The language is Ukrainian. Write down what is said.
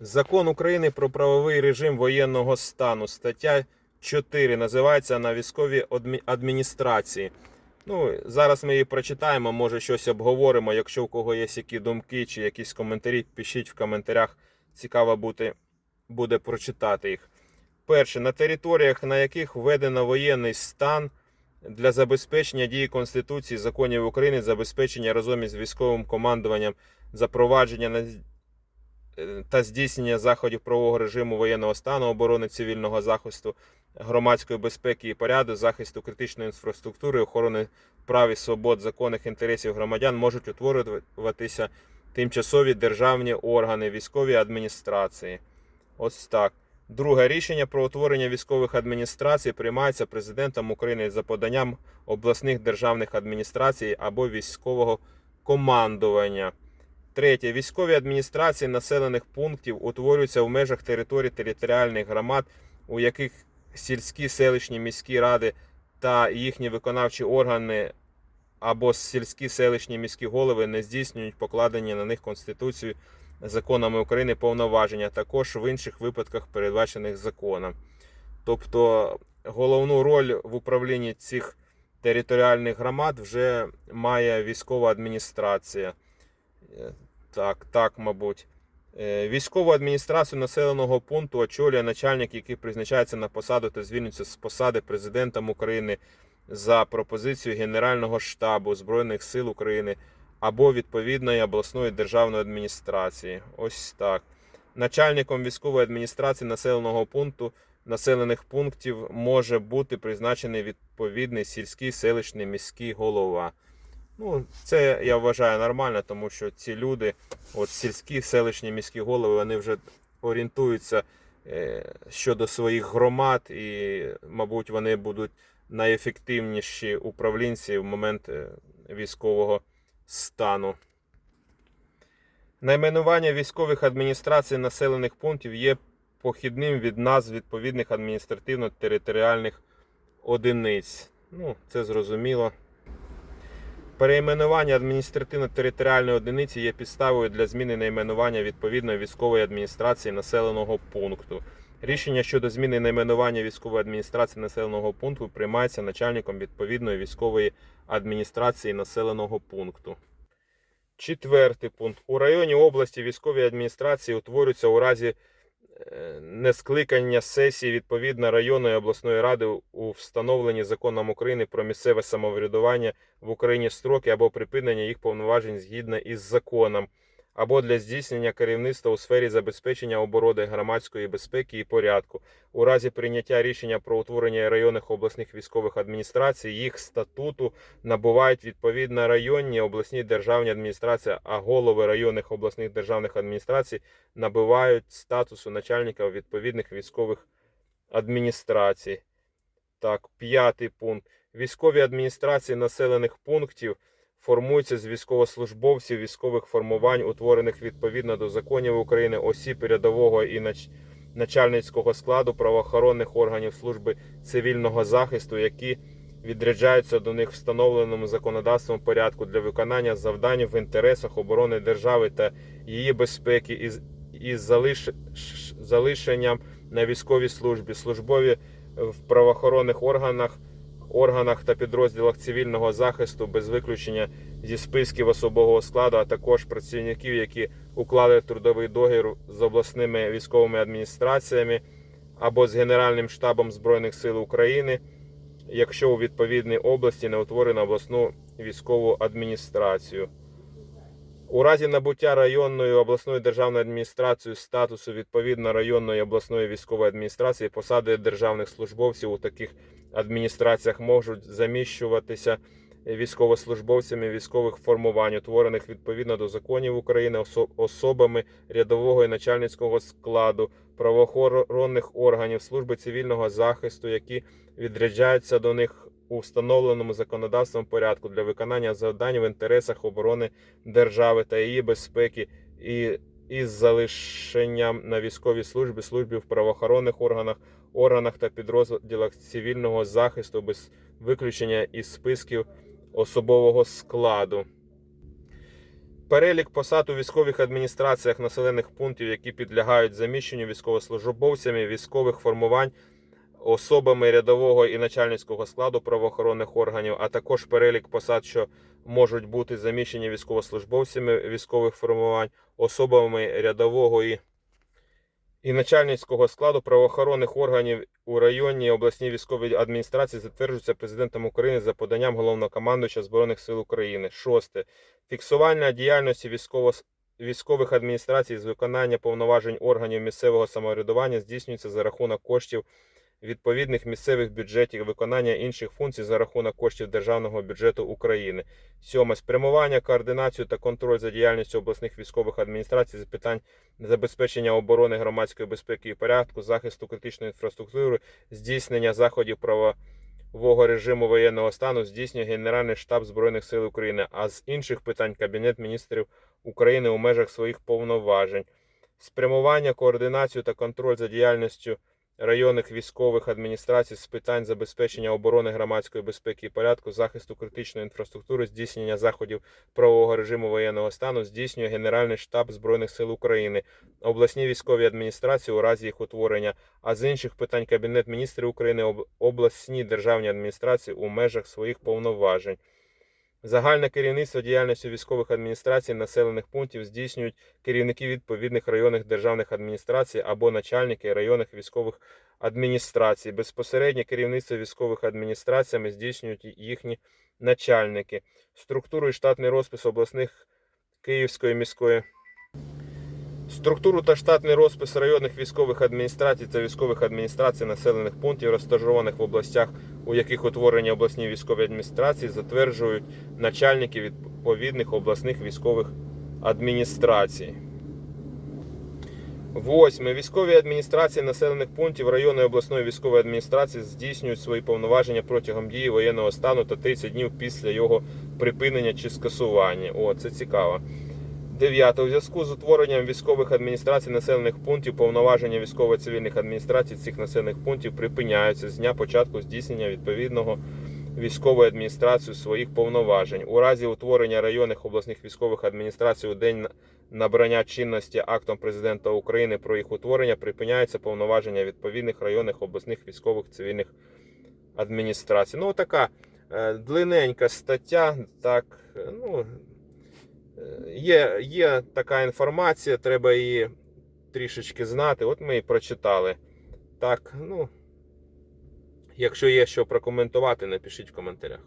Закон України про правовий режим воєнного стану, стаття 4, називається на військовій адміністрації. Ну, зараз ми її прочитаємо, може щось обговоримо. Якщо у кого є які думки чи якісь коментарі, пишіть в коментарях. Цікаво буде, буде прочитати їх. Перше, на територіях, на яких введено воєнний стан для забезпечення дії Конституції, законів України, забезпечення разом із військовим командуванням, запровадження та здійснення заходів правового режиму воєнного стану, оборони цивільного захисту, громадської безпеки і поряду, захисту критичної інфраструктури, охорони прав і свобод, законних інтересів громадян можуть утворюватися тимчасові державні органи, військові адміністрації. Ось так. Друге рішення про утворення військових адміністрацій приймається президентом України за поданням обласних державних адміністрацій або військового командування. Третє. Військові адміністрації населених пунктів утворюються в межах територій територіальних громад, у яких сільські селищні міські ради та їхні виконавчі органи або сільські селищні міські голови не здійснюють покладені на них Конституцією законами України повноваження, також в інших випадках, передбачених законом. Тобто головну роль в управлінні цих територіальних громад вже має військова адміністрація. Так, так, мабуть. Е, Військову адміністрацію населеного пункту очолює начальник, який призначається на посаду та звільнюється з посади президентом України за пропозицією Генерального штабу Збройних сил України або відповідної обласної державної адміністрації. Ось так. Начальником військової адміністрації населеного пункту населених пунктів може бути призначений відповідний сільський селищний міський голова. Ну, це я вважаю нормально, тому що ці люди, от сільські селищні міські голови, вони вже орієнтуються е, щодо своїх громад, і, мабуть, вони будуть найефективніші управлінці в момент е, військового стану. Найменування військових адміністрацій населених пунктів є похідним від назв відповідних адміністративно-територіальних одиниць. Ну, це зрозуміло. Перейменування адміністративно-територіальної одиниці є підставою для зміни найменування відповідної військової адміністрації населеного пункту. Рішення щодо зміни найменування військової адміністрації населеного пункту приймається начальником відповідної військової адміністрації населеного пункту. Четвертий пункт. У районі області військові адміністрації утворюються у разі нескликання сесії відповідно районної обласної ради у встановлені законом України про місцеве самоврядування в Україні строки або припинення їх повноважень згідно із законом, або для здійснення керівництва у сфері забезпечення оборони громадської безпеки і порядку. У разі прийняття рішення про утворення районних обласних військових адміністрацій, їх статуту набувають відповідно районні обласні державні адміністрації, а голови районних обласних державних адміністрацій набувають статусу начальника відповідних військових адміністрацій. Так, п'ятий пункт. Військові адміністрації населених пунктів формуються з військовослужбовців військових формувань, утворених відповідно до законів України, осіб рядового і нач- начальницького складу правоохоронних органів служби цивільного захисту, які відряджаються до них встановленому законодавством порядку для виконання завдань в інтересах оборони держави та її безпеки із, із залиш... залишенням на військовій службі, службові в правоохоронних органах, органах та підрозділах цивільного захисту без виключення зі списків особового складу, а також працівників, які уклали трудовий договір з обласними військовими адміністраціями або з Генеральним штабом Збройних сил України, якщо у відповідній області не утворено обласну військову адміністрацію. У разі набуття районною обласною державною адміністрацією статусу відповідно районної обласної військової адміністрації посади державних службовців у таких адміністраціях можуть заміщуватися військовослужбовцями військових формувань, утворених відповідно до законів України особами рядового і начальницького складу правоохоронних органів служби цивільного захисту, які відряджаються до них у встановленому законодавством порядку для виконання завдань в інтересах оборони держави та її безпеки і із залишенням на військовій службі, службі в правоохоронних органах, органах та підрозділах цивільного захисту без виключення із списків особового складу. Перелік посад у військових адміністраціях населених пунктів, які підлягають заміщенню військовослужбовцями військових формувань, особами рядового і начальницького складу правоохоронних органів, а також перелік посад, що можуть бути заміщені військовослужбовцями військових формувань, особами рядового і, і начальницького складу правоохоронних органів у районній обласній військовій адміністрації затверджується президентом України за поданням головнокомандуюча Збройних сил України. Шосте. Фіксування діяльності військово військових адміністрацій з виконання повноважень органів місцевого самоврядування здійснюється за рахунок коштів відповідних місцевих бюджетів, виконання інших функцій за рахунок коштів державного бюджету України. Сьоме спрямування, координацію та контроль за діяльністю обласних військових адміністрацій з питань забезпечення оборони громадської безпеки і порядку, захисту критичної інфраструктури, здійснення заходів правового режиму воєнного стану здійснює Генеральний штаб Збройних сил України, а з інших питань Кабінет міністрів України у межах своїх повноважень. Спрямування, координацію та контроль за діяльністю районних військових адміністрацій з питань забезпечення оборони громадської безпеки і порядку, захисту критичної інфраструктури, здійснення заходів правового режиму воєнного стану здійснює Генеральний штаб Збройних сил України, обласні військові адміністрації у разі їх утворення, а з інших питань Кабінет міністрів України, об- обласні державні адміністрації у межах своїх повноважень. Загальне керівництво діяльністю військових адміністрацій населених пунктів здійснюють керівники відповідних районних державних адміністрацій або начальники районних військових адміністрацій. Безпосереднє керівництво військових адміністраціями здійснюють їхні начальники. Структуру і штатний розпис обласних Київської міської. Структуру та штатний розпис районних військових адміністрацій та військових адміністрацій населених пунктів, розташованих в областях, у яких утворені обласні військові адміністрації, затверджують начальники відповідних обласних військових адміністрацій. Восьме. Військові адміністрації населених пунктів районної обласної військової адміністрації здійснюють свої повноваження протягом дії воєнного стану та 30 днів після його припинення чи скасування. О, це цікаво. Дев'яте. У зв'язку з утворенням військових адміністрацій населених пунктів повноваження військово-цивільних адміністрацій цих населених пунктів припиняються з дня початку здійснення відповідного військової адміністрації своїх повноважень. У разі утворення районних обласних військових адміністрацій у день набрання чинності актом президента України про їх утворення припиняються повноваження відповідних районних обласних військових цивільних адміністрацій. Ну, така е, длинненька стаття, так, е, ну. Є, є така інформація, треба її трішечки знати. От ми і прочитали. Так, ну, якщо є що прокоментувати, напишіть в коментарях.